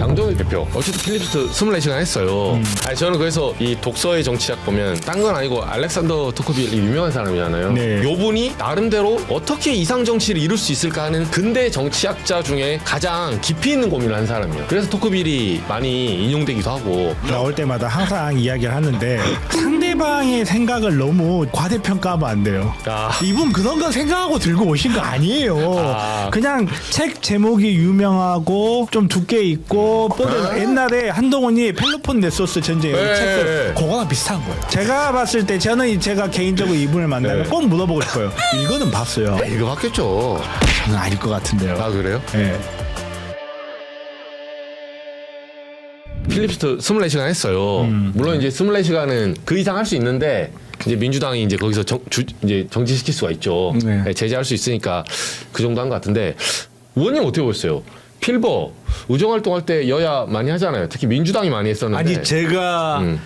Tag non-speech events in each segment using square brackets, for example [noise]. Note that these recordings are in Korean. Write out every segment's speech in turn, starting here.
장동혁 대표 어쨌든 필리프스 24시간 했어요. 음. 아니 저는 그래서 이 독서의 정치학 보면 딴 건 아니고 알렉산더 토크빌 유명한 사람이잖아요. 네. 요 분이 나름대로 어떻게 이상 정치를 이룰 수 있을까 하는 근대 정치학자 중에 가장 깊이 있는 고민을 한 사람이에요. 그래서 토크빌이 많이 인용되기도 하고 나올 때마다 항상 이야기를 하는데 상대방의 생각을 너무 과대평가하면 안 돼요. 아. 이분 그런 거 생각하고 들고 오신 거 아니에요. 아. 그냥 책 제목이 유명하고 좀 두께 있고 뻗어 옛날에 한동훈이 펠로폰 네소스 전쟁 네. 책 그거랑 비슷한 거예요. 제가 봤을 때 저는 이- 제가 개인적으로 이분을 만나면 네. 꼭 물어보고 싶어요. 이거는 봤어요. 아, 이거 바뀌었죠. 저는 아닐 것 같은데요. 아 그래요? 예. 필리프스터 24시간 했어요. 음. 물론 이제 24시간은 그 이상 할 수 있는데 이제 민주당이 이제 거기서 정, 주, 이제 정지시킬 수가 있죠. 네. 네, 제재할 수 있으니까 그 정도 한 것 같은데 의원님 어떻게 보셨어요? 필버 의정 활동할 때 여야 많이 하잖아요. 특히 민주당이 많이 했었는데. 아니 제가 음.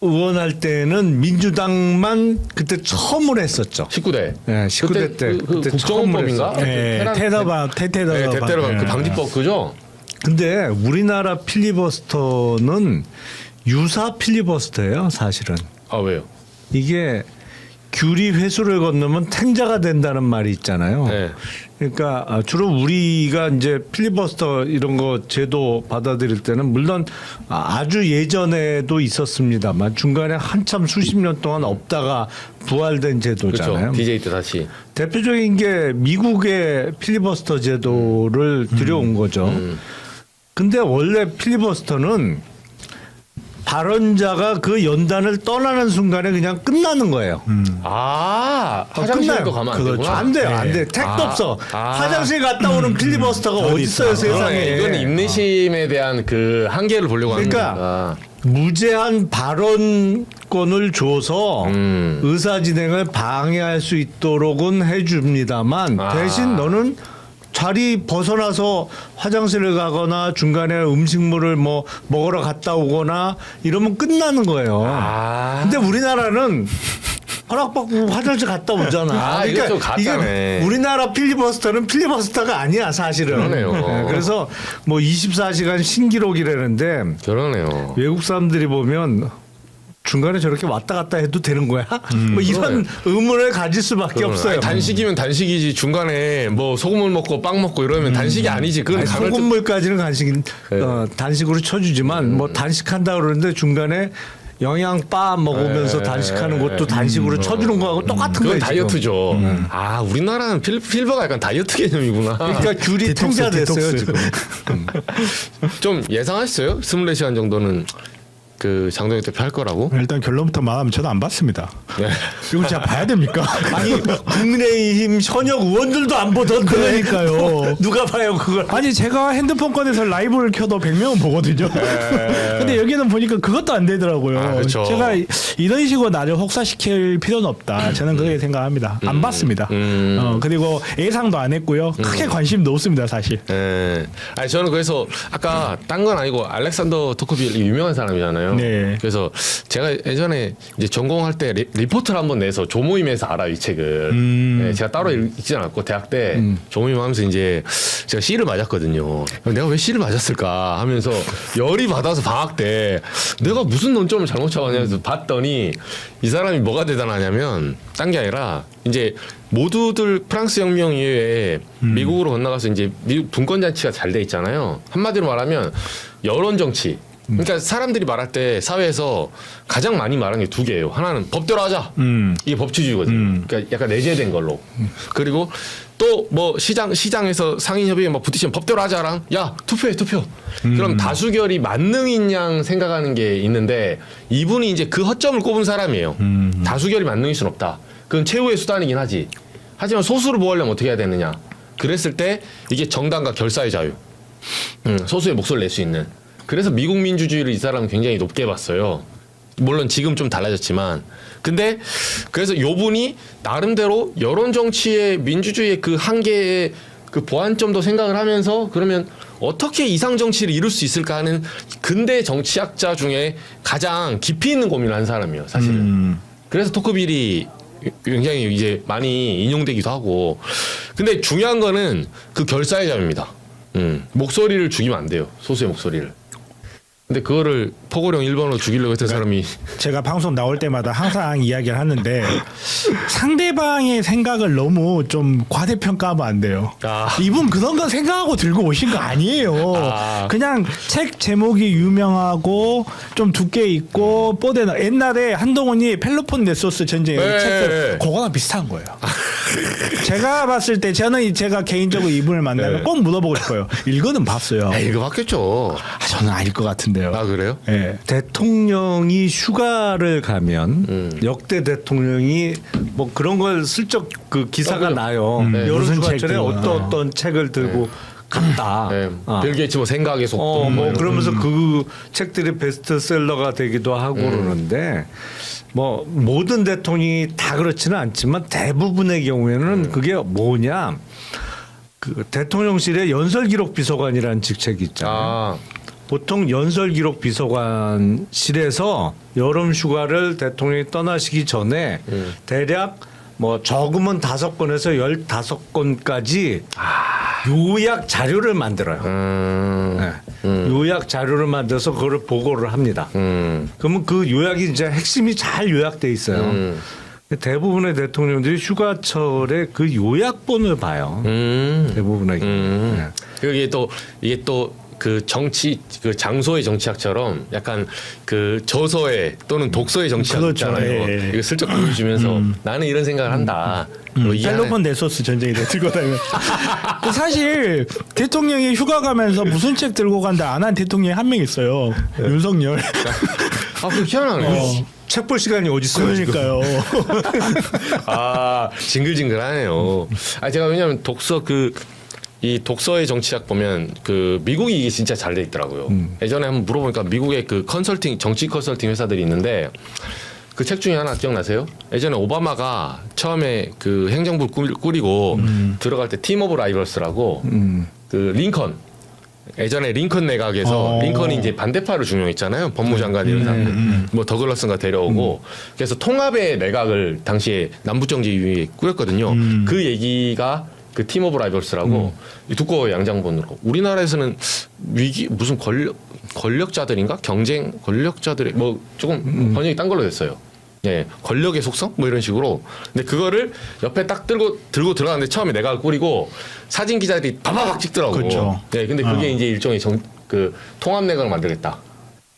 의원할 때는 민주당만 그때 처음으로 했었죠. 19대. 네, 19대 때. 그, 그 국정원법인가? 예, 테러- 테러방 네, 테테러 대테러 그 방지법 그죠? 근데 우리나라 필리버스터는 유사 필리버스터예요, 사실은. 아 왜요? 이게 규리 회수를 건너면 탱자가 된다는 말이 있잖아요. 네. 그러니까 아, 주로 우리가 이제 필리버스터 이런 거 제도 받아들일 때는 물론 아, 아주 예전에도 있었습니다만 중간에 한참 수십 년 동안 없다가 부활된 제도잖아요. 그렇죠. DJ 때 다시. 대표적인 게 미국의 필리버스터 제도를 들여온 거죠. 음. 근데 원래 필리버스터는 발언자가 그 연단을 떠나는 순간에 그냥 끝나는 거예요. 아 화장실도 가면 안 그렇죠. 되구나. 안 돼요, 안 네. 돼. 택도 아, 없어. 아. 화장실 갔다 오는 필리버스터가 어디 있어요, 세상에. 그러네. 이건 인내심에 대한 그 한계를 보려고 하는 그러니까 거니까. 무제한 발언권을 줘서 음. 의사 진행을 방해할 수 있도록은 해줍니다만 아. 대신 너는 자리 벗어나서 화장실을 가거나 중간에 음식물을 뭐 먹으러 갔다 오거나 이러면 끝나는 거예요. 아. 근데 우리나라는 허락받고 화장실 갔다 오잖아. 아, 좀 가짜네. 이게 우리나라 필리버스터는 필리버스터가 아니야 사실은. 그러네요. 네, 그래서 뭐 24시간 신기록이라는데 그러네요. 외국 사람들이 보면 중간에 저렇게 왔다 갔다 해도 되는 거야? 뭐 이런 의문을 가질 수밖에. 없어요. 아니, 단식이면 단식이지 중간에 뭐 소금을 먹고 빵 먹고 이러면 단식이 아니지. 그건 아니, 간헐적- 소금물까지는 간식 네. 어, 단식으로 쳐주지만 뭐 단식한다 그러는데 중간에 영양바 먹으면서 네. 단식하는 것도 단식으로 쳐주는 거하고 똑같은 그건 거예요. 다이어트죠. 아 우리나라는 필, 필버가 약간 다이어트 개념이구나. 그러니까 귤이 디톡스, 통자 됐어요 디톡스. 지금. 좀 예상하셨어요? 24시간 정도는 그 장동혁 대표 할 거라고? 일단 결론부터 말하면 저도 안 봤습니다. 네. 이거 진짜 봐야 됩니까? [laughs] 아니 [laughs] 국민의힘 현역 의원들도 안 보던데. 그러니까요. [laughs] 누가 봐요 그걸? 아니 제가 핸드폰 꺼내서 라이브를 켜도 100명은 보거든요. 근데 여기는 보니까 그것도 안 되더라고요. 네. 아, 그렇죠. 제가 이- 이런 식으로 나를 혹사시킬 필요는 없다. 저는 그렇게 생각합니다. 안 봤습니다. 음. 어, 그리고 예상도 안 했고요. 크게 관심도 없습니다, 사실. 예. 아니 저는 그래서 아까 딴 건 아니고 알렉산더 토크빌 유명한 사람이잖아요. 네. 그래서 제가 예전에 이제 전공할 때 리, 리포트를 한번 내서 조모임에서 알아요 이 책을. 음. 예, 제가 따로 읽지 않았고 대학 때 조모임 하면서 이제 제가 C를 맞았거든요. 내가 왜 C를 맞았을까 하면서 열이 받아서 방학 때 내가 무슨 논점을 잘못 잡았냐면서 봤더니 이 사람이 뭐가 대단하냐면 딴 게 아니라 이제 모두들 프랑스 혁명 이후에 미국으로 건너가서 이제 미국 분권 잔치가 잘 돼 있잖아요. 한마디로 말하면 여론 정치. 그러니까 사람들이 말할 때 사회에서 가장 많이 말하는 게 두 개예요. 하나는 법대로 하자. 음. 이게 법치주의거든요. 그러니까 약간 내재된 걸로. 그리고 또 뭐 시장 시장에서 상인 협의회 막 부딪히면 법대로 하자랑 야 투표해 투표. 그럼 다수결이 만능인 양 생각하는 게 있는데 이분이 이제 그 허점을 꼽은 사람이에요. 다수결이 만능일 순 없다. 그건 최후의 수단이긴 하지. 하지만 소수를 보호하려면 어떻게 해야 되느냐. 그랬을 때 이게 정당과 결사의 자유. 음, 소수의 목소리를 낼 수 있는. 그래서 미국 민주주의를 이 사람은 굉장히 높게 봤어요. 물론 지금 좀 달라졌지만. 근데 그래서 요 분이 나름대로 여론 정치의 민주주의의 그 한계의 그 보완점도 생각을 하면서 그러면 어떻게 이상 정치를 이룰 수 있을까 하는 근대 정치학자 중에 가장 깊이 있는 고민을 한 사람이에요, 사실은. 음. 그래서 토크빌이 굉장히 이제 많이 인용되기도 하고. 근데 중요한 거는 그 결사의 자입니다. 음, 목소리를 죽이면 안 돼요. 소수의 목소리를. 근데 그거를 포고령 1번으로 죽이려고 했던 사람이 제가 방송 나올 때마다 항상 이야기를 하는데 상대방의 생각을 너무 좀 과대평가하면 안 돼요. 아. 이분 그런 거 생각하고 들고 오신 거 아니에요. 아. 그냥 책 제목이 유명하고 좀 두께 있고 뽀대 옛날에 한동훈이 펠로폰 네소스 전쟁 네. 책들 그거랑 비슷한 거예요. 제가 봤을 때 저는 제가 개인적으로 이분을 만나면 네. 꼭 물어보고 싶어요. 읽어는 봤어요. 아, 이거 바뀌었죠. 아, 저는 아닐 것 같은데요. 아 그래요? 예. 대통령이 휴가를 가면 음. 역대 대통령이 뭐 그런 걸 슬쩍 그 기사가 어, 그래요. 나요. 음, 여름 무슨 책 휴가철에 들고 어떤 가. 어떤 책을 들고 갔다. 네. 아. 빌 게이츠 뭐 생각의 속도 어, 뭐 이런 거. 그러면서 그 책들이 베스트셀러가 되기도 하고 그러는데 뭐 모든 대통령이 다 그렇지는 않지만 대부분의 경우에는 그게 뭐냐 그 대통령실의 연설기록 비서관이라는 직책이 있잖아요. 아, 보통 연설기록 비서관실에서 여름 휴가를 대통령이 떠나시기 전에 음. 대략 뭐 적으면 다섯 건에서 열다섯 건까지 요약 자료를 만들어요. 음, 네. 요약 자료를 만들어서 그거를 보고를 합니다. 음, 그러면 그 요약이 이제 핵심이 잘 요약돼 있어요. 음. 대부분의 대통령들이 휴가철에 그 요약본을 봐요. 음. 대부분의. 음. 네. 그게 또 이게 또 그 정치 그 장소의 정치학처럼 약간 그 저서의 또는 독서의 정치학 그렇죠. 있잖아요. 예, 예. 이거 슬쩍 보여주면서 나는 이런 생각을 한다. 이 안에- 펠로폰 네소스 전쟁이 돼 들고 다니면 [laughs] 그 사실 대통령이 휴가 가면서 무슨 책 들고 간다 안 한 대통령이 한 명 있어요 윤석열 아, 그 희한하네. 책볼 시간이 어디 있어요? 그러니까요 [laughs] 아, 징글징글하네요. 아, 제가 왜냐면 독서 그, 이 독서의 정치학 보면 그 미국이 이게 진짜 잘 돼 있더라고요. 예전에 한번 물어보니까 미국의 그 컨설팅, 정치 컨설팅 회사들이 있는데 그 책 중에 하나 기억나세요? 예전에 오바마가 처음에 그 행정부 를 꾸리고 들어갈 때 팀 오브 라이벌스라고 그 링컨 예전에 링컨 내각에서 어. 링컨이 이제 반대파를 중용했잖아요. 법무장관 이런 사람들. 뭐 더글러스가 데려오고 그래서 통합의 내각을 당시에 남북정지 위에 꾸렸거든요. 그 얘기가 그 팀 오브 라이벌스라고 이 두꺼워 양장본으로 우리나라에서는 위기 무슨 권력 권력자들인가 경쟁 권력자들의 뭐 조금 번역이 딴 걸로 됐어요. 예, 권력의 속성 뭐 이런 식으로. 근데 그거를 옆에 딱 들고 들고 들어갔는데 처음에 내가 꾸리고 사진 기자들이 바바박 찍더라고. 그렇죠. 네, 근데 그게 어. 이제 일종의 정, 그 통합 내각을 만들겠다.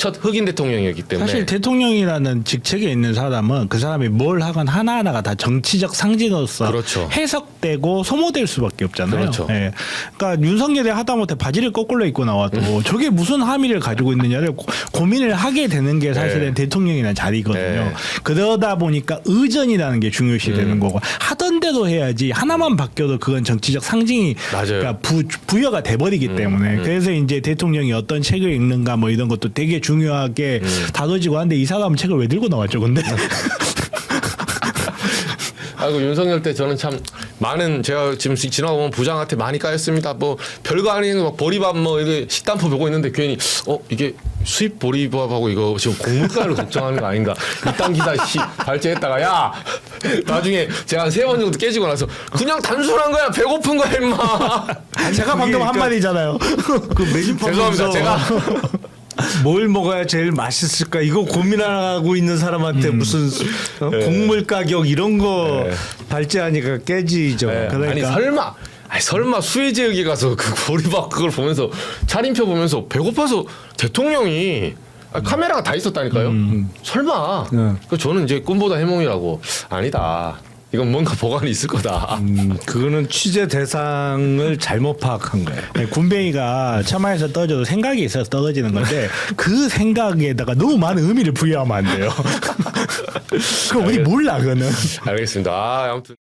첫 흑인 대통령이었기 때문에. 사실 대통령이라는 직책에 있는 사람은 그 사람이 뭘 하건 하나하나가 다 정치적 상징으로서 그렇죠. 해석되고 소모될 수밖에 없잖아요. 그렇죠. 예. 그러니까 윤석열이 하다못해 바지를 거꾸로 입고 나와도 음. 저게 무슨 함의를 가지고 있느냐를 고, 고민을 하게 되는 게 사실은 네. 대통령이라는 자리거든요. 네. 그러다 보니까 의전이라는 게 중요시 되는 음. 거고 하던 대로 해야지 하나만 바뀌어도 그건 정치적 상징이 맞아요. 음, 그러니까 부, 부여가 돼버리기 때문에 그래서 이제 대통령이 어떤 책을 읽는가 뭐 이런 것도 되게 중 요하게 음. 다뤄지고 하는데 이 사람은 책을 왜 들고 나왔죠 근데 아이고 윤석열 때 저는 참 많은 제가 지금 지나가 보면 부장한테 많이 까였습니다. 뭐 별거 아닌 막 보리밥 뭐 이게 식단표 보고 있는데 괜히 어 이게 수입 보리밥하고 이거 지금 공물가를 걱정하는 거 아닌가? 이딴 기사 씨 발제했다가 야 나중에 제가 한세번 정도 깨지고 나서 그냥 단순한 거야 배고픈 거야 임마. 제가 방금 한 말이잖아요 그 메뉴판 죄송합니다. 제가 [laughs] 뭘 먹어야 제일 맛있을까 이거 고민하고 있는 사람한테 무슨 어? 곡물 가격 이런 거 네. 발제하니까 깨지죠. 네. 그러니까. 아니 설마 아니 설마 수해 지역에 가서 그 보리밥 그걸 보면서 차림표 보면서 배고파서 대통령이 아, 카메라가 다 있었다니까요. 설마. 네. 그 저는 이제 꿈보다 해몽이라고 아니다. 이건 뭔가 보관이 있을 거다. 음, 그거는 취재 대상을 잘못 파악한 거예요. 네, 군뱅이가 처마에서 떨어져도 생각이 있어서 떨어지는 건데 그 생각에다가 너무 많은 의미를 부여하면 안 돼요 [laughs] 그럼 우리 몰라 그거는 알겠습니다. 아, 아무튼.